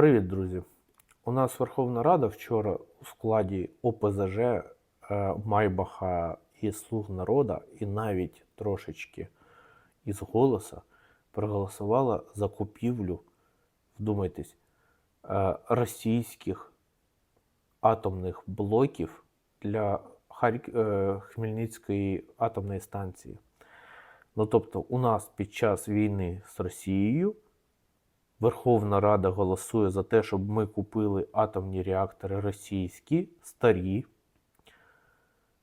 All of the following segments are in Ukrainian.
Привіт, друзі! У нас Верховна Рада вчора у складі ОПЗЖ, е, Майбаха і Слуг народа, і навіть трошечки із голоса проголосувала за купівлю, вдумайтесь, е, російських атомних блоків для е, Хмельницької атомної станції. Ну тобто, у нас під час війни з Росією Верховна Рада голосує за те, щоб ми купили атомні реактори російські, старі,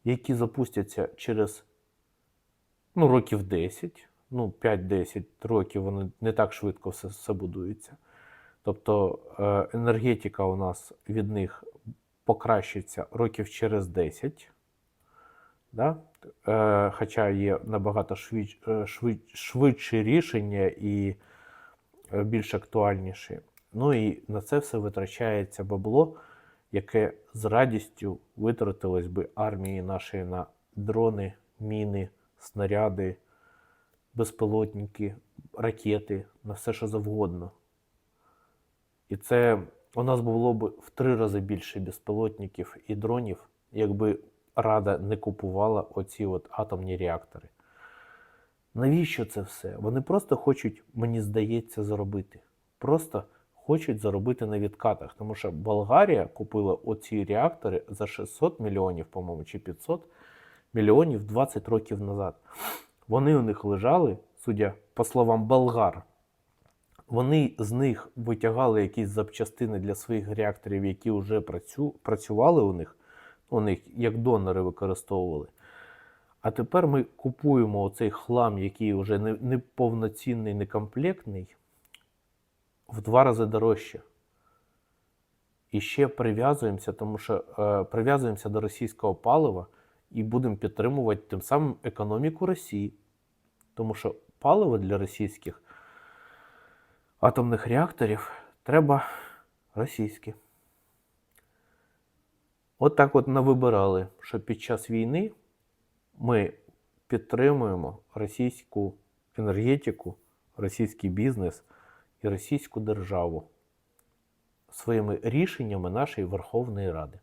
які запустяться через ну, років 10, ну, 5-10 років вони не так швидко все, все будується. Тобто е, енергетика у нас від них покращиться років через 10. Да? Е, хоча є набагато швидш, е, швид, швидші рішення і більш актуальніші. Ну і на це все витрачається бабло, яке з радістю витратилось би армії нашої на дрони, міни, снаряди, безпілотники, ракети, на все що завгодно. І це у нас було б в три рази більше безпілотників і дронів, якби Рада не купувала оці от атомні реактори. Навіщо це все? Вони просто хочуть, мені здається, заробити. Просто хочуть заробити на відкатах. Тому що Болгарія купила оці реактори за 600 мільйонів, по-моєму, чи 500 мільйонів 20 років назад. Вони у них лежали, судя по словам болгар, вони з них витягали якісь запчастини для своїх реакторів, які вже працю, працювали у них, у них як донори використовували. А тепер ми купуємо оцей хлам, який вже не, не некомплектний, в два рази дорожче. І ще прив'язуємося, тому що е, прив'язуємося до російського палива і будемо підтримувати тим самим економіку Росії. Тому що паливо для російських атомних реакторів треба російське. От так от навибирали, що під час війни ми підтримуємо російську енергетику, російський бізнес і російську державу своїми рішеннями нашої Верховної Ради.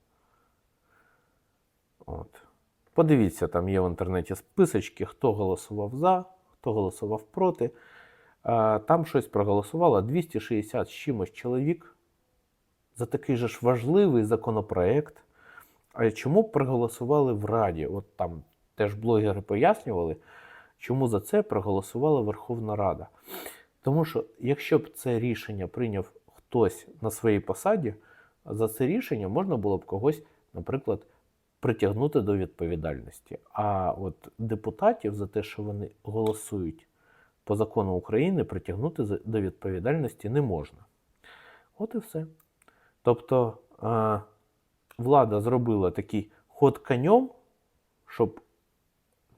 От. Подивіться, там є в інтернеті списочки, хто голосував за, хто голосував проти. Там щось проголосувало 260 з чимось чоловік за такий же ж важливий законопроект. А чому проголосували в Раді? От там теж блогери пояснювали, чому за це проголосувала Верховна Рада. Тому що, якщо б це рішення прийняв хтось на своїй посаді, за це рішення можна було б когось, наприклад, притягнути до відповідальності. А от депутатів за те, що вони голосують по закону України, притягнути до відповідальності не можна. От і все. Тобто е, влада зробила такий ход конем, щоб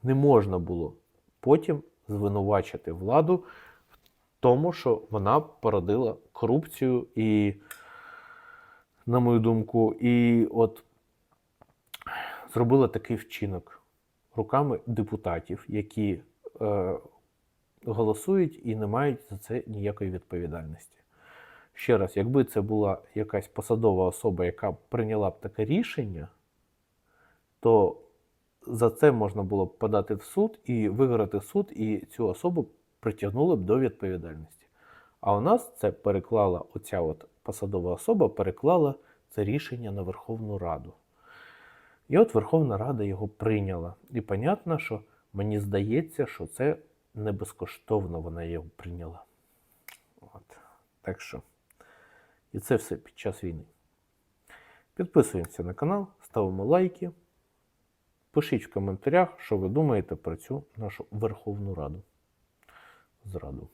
не можна було потім звинувачити владу в тому, що вона породила корупцію і, на мою думку, і от зробила такий вчинок руками депутатів, які е, голосують і не мають за це ніякої відповідальності. Ще раз, якби це була якась посадова особа, яка прийняла б таке рішення, то за це можна було б подати в суд і виграти суд, і цю особу притягнули б до відповідальності. А у нас це переклала оця от посадова особа, переклала це рішення на Верховну Раду. І от Верховна Рада його прийняла. І понятно, що мені здається, що це не безкоштовно вона його прийняла. От. Так що, і це все під час війни. Підписуємося на канал, ставимо лайки. Пишіть в коментарях, що ви думаєте про цю нашу Верховну Раду. Зраду.